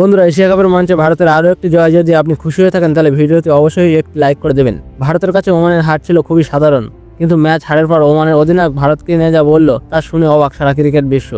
বন্ধুরা, এশিয়া কাপের মঞ্চে ভারতের আরও একটি জয় যদি আপনি খুশি হয়ে থাকেন, তাহলে ভিডিওতে অবশ্যই একটি লাইক করে দেবেন। ভারতের কাছে ওমানের হার ছিল খুবই সাধারণ, কিন্তু ম্যাচ হারের পর ওমানের অধিনায়ক ভারতকে নিয়ে যা বলল, তা শুনে অবাক সারা ক্রিকেট বিশ্ব।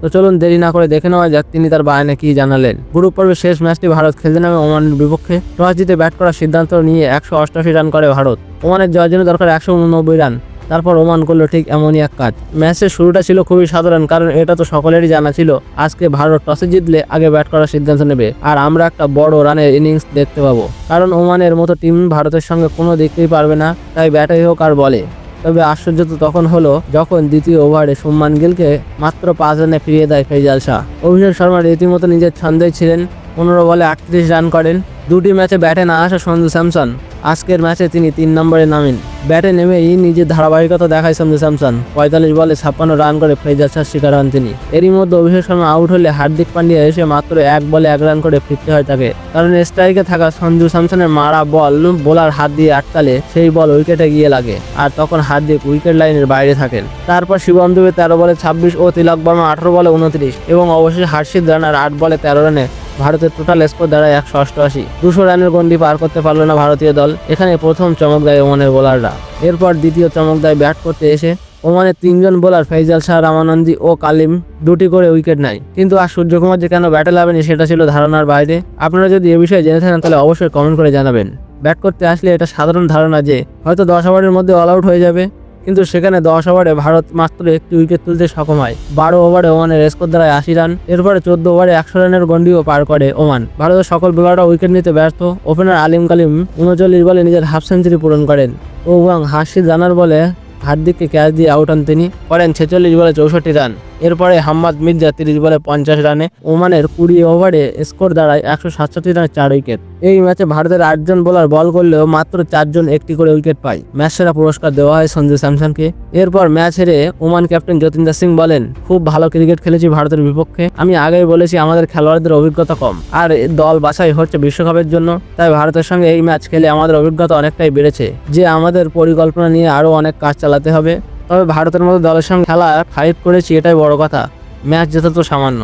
তো চলুন দেরি না করে দেখে নেওয়া যাক তিনি তার বায়ানে কি জানালেন। গ্রুপ পর্বের শেষ ম্যাচটি ভারত খেলতে নামে ওমানের বিপক্ষে। টস জিতে ব্যাট করার সিদ্ধান্ত নিয়ে একশো অষ্টাশি রান করে ভারত। ওমানের জয়ের জন্য দরকার একশো উননব্বই রান। তারপর ওমান করল ঠিক এমনই এক কাজ। ম্যাচের শুরুটা ছিল খুবই সাধারণ, কারণ এটা তো সকলেরই জানা ছিল, আজকে ভারত টসে জিতলে আগে ব্যাট করার সিদ্ধান্ত নেবে। আর আমরা একটা বড় রানের ইনিংস দেখতে পাবো। কারণ ওমানের মতো টিম ভারতের সঙ্গে কোনো দেখতেই পারবে না, তাই ব্যাটে হোক আর বলে। তবে আশ্চর্য তো তখন হলো, যখন দ্বিতীয় ওভারে সুম্মান গিলকে মাত্র পাঁচ রানে ফিরিয়ে দেয় ফেজাল শাহ। অভিষেক শর্মা রীতিমতো নিজের ছন্দেই ছিলেন, পনেরো বলে আটত্রিশ রান করেন, দুটি ম্যাচে ব্যাটে না আসা সঞ্জু স্যামসন। আজকের ম্যাচে তিনি তিন নম্বরে নামেন। ব্যাটে নেমেই নিজের ধারাবাহিকতা দেখায় সঞ্জু স্যামসন। পঁয়তাল্লিশ বলে ছাপ্পান্ন রান করে শাহ শিকার হন তিনি। এরই মধ্যে অভিষেক শর্মা আউট হলে হার্দিক পান্ডিয়া এসে মাত্র এক বলে এক রান করে ফিরতে হয় তাকে। কারণ স্ট্রাইকে থাকা সঞ্জু স্যামসনের মারা বল, বোলার হাত দিয়ে আটকালে সেই বল উইকেটে গিয়ে লাগে আর তখন হার্দিক উইকেট লাইনের বাইরে থাকেন। তারপর শিবম দুবে তেরো বলে ছাব্বিশ ও তিলক বর্মা আঠারো বলে উনত্রিশ এবং অবশেষে হার্ষিদ রানার আট বলে তেরো রানে ভারতের টোটাল স্কোর দাঁড়ায় একশো অষ্টআশি। দুশো রানের গন্ডি পার করতে পারল না ভারতীয় দল। এখানে প্রথম চমক দেয় ওমানের বোলাররা। এরপর দ্বিতীয় চমক দেয় ব্যাট করতে এসে ওমানের তিনজন বোলার ফৈজাল শাহ রামানন্দী ও কালিম দুটি করে উইকেট নেয়। কিন্তু আর সূর্যকুমার যে কেন ব্যাটে লাভেনি সেটা ছিল ধারণার বাইরে। আপনারা যদি এ বিষয়ে জেনে থাকেন, তাহলে অবশ্যই কমেন্ট করে জানাবেন। ব্যাট করতে আসলে এটা সাধারণ ধারণা যে হয়তো দশ ওভারের মধ্যে অল আউট হয়ে যাবে। কিন্তু সেখানে দশ ওভারে ভারত মাত্র একটি উইকেট তুলতে সক্ষম হয়। বারো ওভারে ওমানের স্কোর দ্বারা আশি রান, এরপরে চোদ্দ ওভারে একশো রানের গন্ডিও পার করে ওমান। ভারতের সকল বোলাররা উইকেট নিতে ব্যর্থ। ওপেনার আলিম কালিম উনচল্লিশ বলে নিজের হাফ সেঞ্চুরি পূরণ করেন এবং হাসি জানার বলে হার্দিককে ক্যাচ দিয়ে আউট হন তিনি। করেন ছেচল্লিশ বলে চৌষট্টি রান। এরপরে হাম্মাদ মির্জা তিরিশ বলে পঞ্চাশ রানে ওমানের কুড়ি ওভারে স্কোর দাঁড়ায় একশো সাতষট্টি রানে চার উইকেট। এই ম্যাচে ভারতের আটজন বোলার বল করলেও মাত্র চারজন একটি করে উইকেট পায়। ম্যাচ সেরা পুরস্কার দেওয়া হয় সঞ্জু স্যামসনকে। এরপর ম্যাচ হেরে ওমান ক্যাপ্টেন যতীন্দ্র সিং বলেন, খুব ভালো ক্রিকেট খেলেছি ভারতের বিপক্ষে। আমি আগেই বলেছি আমাদের খেলোয়াড়দের অভিজ্ঞতা কম। আর দল বাছাই হচ্ছে বিশ্বকাপের জন্য। তাই ভারতের সঙ্গে এই ম্যাচ খেলে আমাদের অভিজ্ঞতা অনেকটাই বেড়েছে। যে আমাদের পরিকল্পনা নিয়ে আরও অনেক কাজ চালাতে হবে। তবে ভারতের মতো দলের সঙ্গে খেলা ফাইভ করেছি, এটাই বড় কথা। ম্যাচ জেতা তো সামান্য।